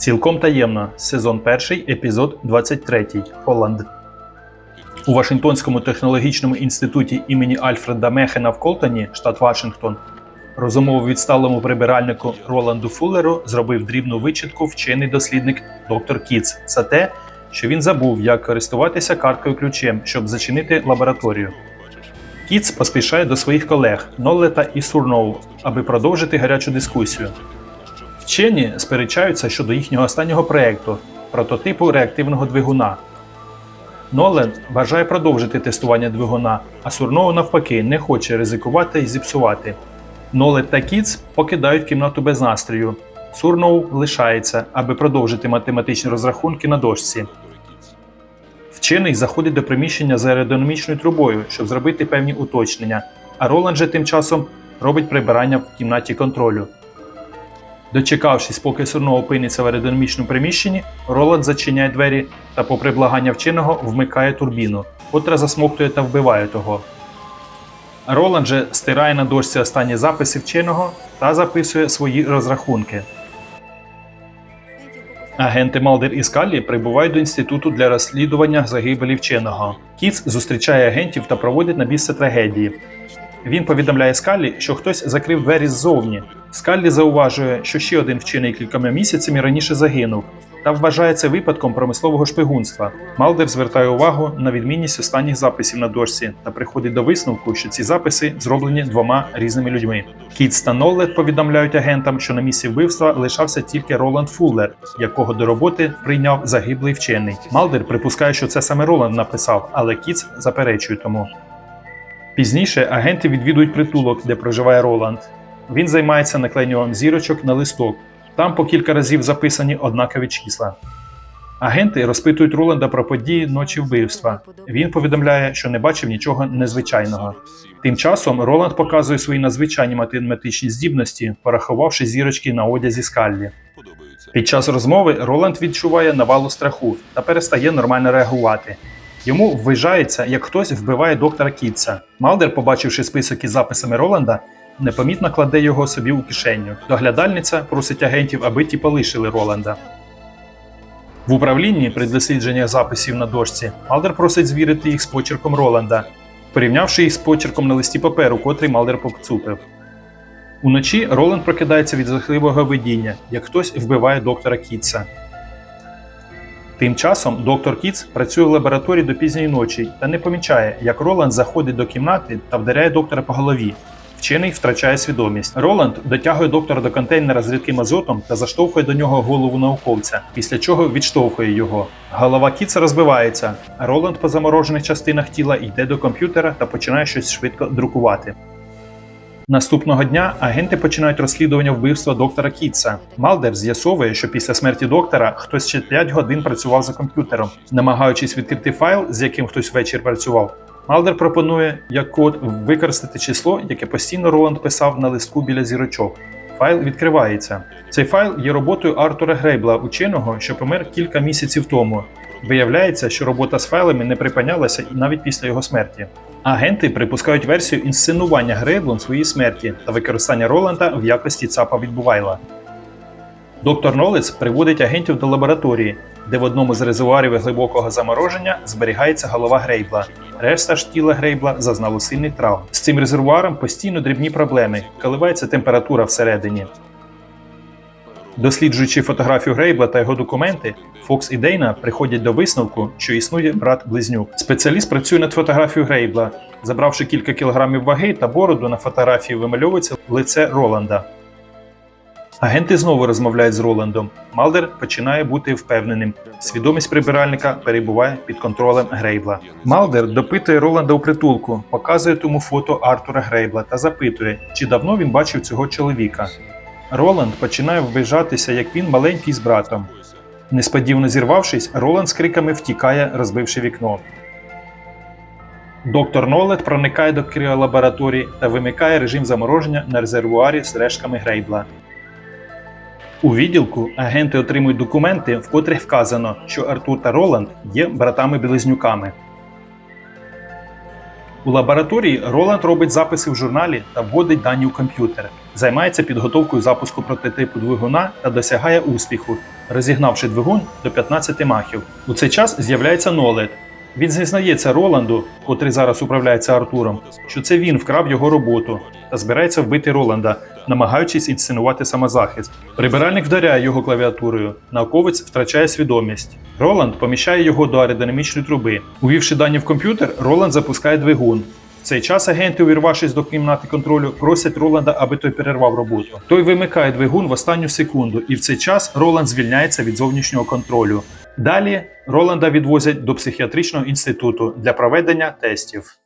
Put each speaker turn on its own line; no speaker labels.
Цілком таємно. Сезон 1, епізод 23. Холланд. У Вашингтонському технологічному інституті імені Альфреда Мехена в Колтоні, штат Вашингтон, розумову відсталому прибиральнику Роланду Фуллеру зробив дрібну вичітку вчений дослідник доктор Кіц за те, що він забув, як користуватися карткою ключем, щоб зачинити лабораторію. Кіц поспішає до своїх колег Ноллета і Сурноу, аби продовжити гарячу дискусію. Вчені сперечаються щодо їхнього останнього проєкту прототипу реактивного двигуна. Нолен бажає продовжити тестування двигуна, а Сурноу навпаки не хоче ризикувати і зіпсувати. Нолет та Кіц покидають кімнату без настрою. Сурноу лишається, аби продовжити математичні розрахунки на дошці. Вчений заходить до приміщення з аеродинамічною трубою, щоб зробити певні уточнення, а Роланд же тим часом робить прибирання в кімнаті контролю. Дочекавшись, поки Сурно опиниться в аеродинамічному приміщенні, Роланд зачиняє двері та, попри благання вченого, вмикає турбіну, котра засмоктує та вбиває того. Роланд же стирає на дошці останні записи вченого та записує свої розрахунки. Агенти Малдер і Скаллі прибувають до інституту для розслідування загибелі вченого. Кіц зустрічає агентів та проводить на місце трагедії. Він повідомляє Скаллі, що хтось закрив двері ззовні. Скаллі зауважує, що ще один вчений кількома місяцями раніше загинув, та вважає це випадком промислового шпигунства. Малдер звертає увагу на відмінність останніх записів на дошці та приходить до висновку, що ці записи зроблені двома різними людьми. Кітс та Ноллет повідомляють агентам, що на місці вбивства лишався тільки Роланд Фуллер, якого до роботи прийняв загиблий вчений. Малдер припускає, що це саме Роланд написав, але Кітс заперечує тому. Пізніше агенти відвідують притулок, де проживає Роланд. Він займається наклеюванням зірочок на листок. Там по кілька разів записані однакові числа. Агенти розпитують Роланда про події ночі вбивства. Він повідомляє, що не бачив нічого незвичайного. Тим часом Роланд показує свої надзвичайні математичні здібності, порахувавши зірочки на одязі скаллі. Під час розмови Роланд відчуває навалу страху та перестає нормально реагувати. Йому ввижається, як хтось вбиває доктора Кітса. Малдер, побачивши список із записами Роланда, непомітно кладе його собі у кишеню. Доглядальниця просить агентів, аби ті полишили Роланда. В управлінні при дослідженнях записів на дошці Малдер просить звірити їх з почерком Роланда, порівнявши їх з почерком на листі паперу, котрий Малдер поцупив. Уночі Роланд прокидається від жахливого видіння, як хтось вбиває доктора Кітса. Тим часом доктор Кіц працює в лабораторії до пізньої ночі та не помічає, як Роланд заходить до кімнати та вдаряє доктора по голові. Вчений втрачає свідомість. Роланд дотягує доктора до контейнера з рідким азотом та заштовхує до нього голову науковця, після чого відштовхує його. Голова Кіца розбивається, Роланд по заморожених частинах тіла йде до комп'ютера та починає щось швидко друкувати. Наступного дня агенти починають розслідування вбивства доктора Кітса. Малдер з'ясовує, що після смерті доктора хтось ще 5 годин працював за комп'ютером, намагаючись відкрити файл, з яким хтось ввечері працював. Малдер пропонує як код використати число, яке постійно Роланд писав на листку біля зірочок. Файл відкривається. Цей файл є роботою Артура Грейбла, ученого, що помер кілька місяців тому. Виявляється, що робота з файлами не припинялася і навіть після його смерті. Агенти припускають версію інсценування Грейблом своєї смерті та використання Роланда в якості ЦАПа від Бувайла. Доктор Нолец приводить агентів до лабораторії, де в одному з резервуарів глибокого замороження зберігається голова Грейбла. Решта ж тіла Грейбла зазнало сильних травм. З цим резервуаром постійно дрібні проблеми, коливається температура всередині. Досліджуючи фотографію Грейбла та його документи, Фокс і Дейна приходять до висновку, що існує брат-близнюк. Спеціаліст працює над фотографією Грейбла. Забравши кілька кілограмів ваги та бороду, на фотографії вимальовується лице Роланда. Агенти знову розмовляють з Роландом. Малдер починає бути впевненим. Свідомість прибиральника перебуває під контролем Грейбла. Малдер допитує Роланда у притулку, показує тому фото Артура Грейбла та запитує, чи давно він бачив цього чоловіка. Роланд починає ввижатися, як він маленький з братом. Несподівано зірвавшись, Роланд з криками втікає, розбивши вікно. Доктор Нолет проникає до кріолабораторії та вимикає режим замороження на резервуарі з рештками Грейбла. У відділку агенти отримують документи, в котрих вказано, що Артур та Роланд є братами-близнюками. У лабораторії Роланд робить записи в журналі та вводить дані у комп'ютер, займається підготовкою запуску прототипу двигуна та досягає успіху, розігнавши двигун до 15 махів. У цей час з'являється Нолет. Він зізнається Роланду, котрий зараз управляється Артуром, що це він вкрав його роботу та збирається вбити Роланда, намагаючись інсценувати самозахист. Прибиральник вдаряє його клавіатурою, науковець втрачає свідомість. Роланд поміщає його до аеродинамічної труби. Увівши дані в комп'ютер, Роланд запускає двигун. В цей час агенти, увірвавшись до кімнати контролю, просять Роланда, аби той перервав роботу. Той вимикає двигун в останню секунду, і в цей час Роланд звільняється від зовнішнього контролю. Далі Роланда відвозять до психіатричного інституту для проведення тестів.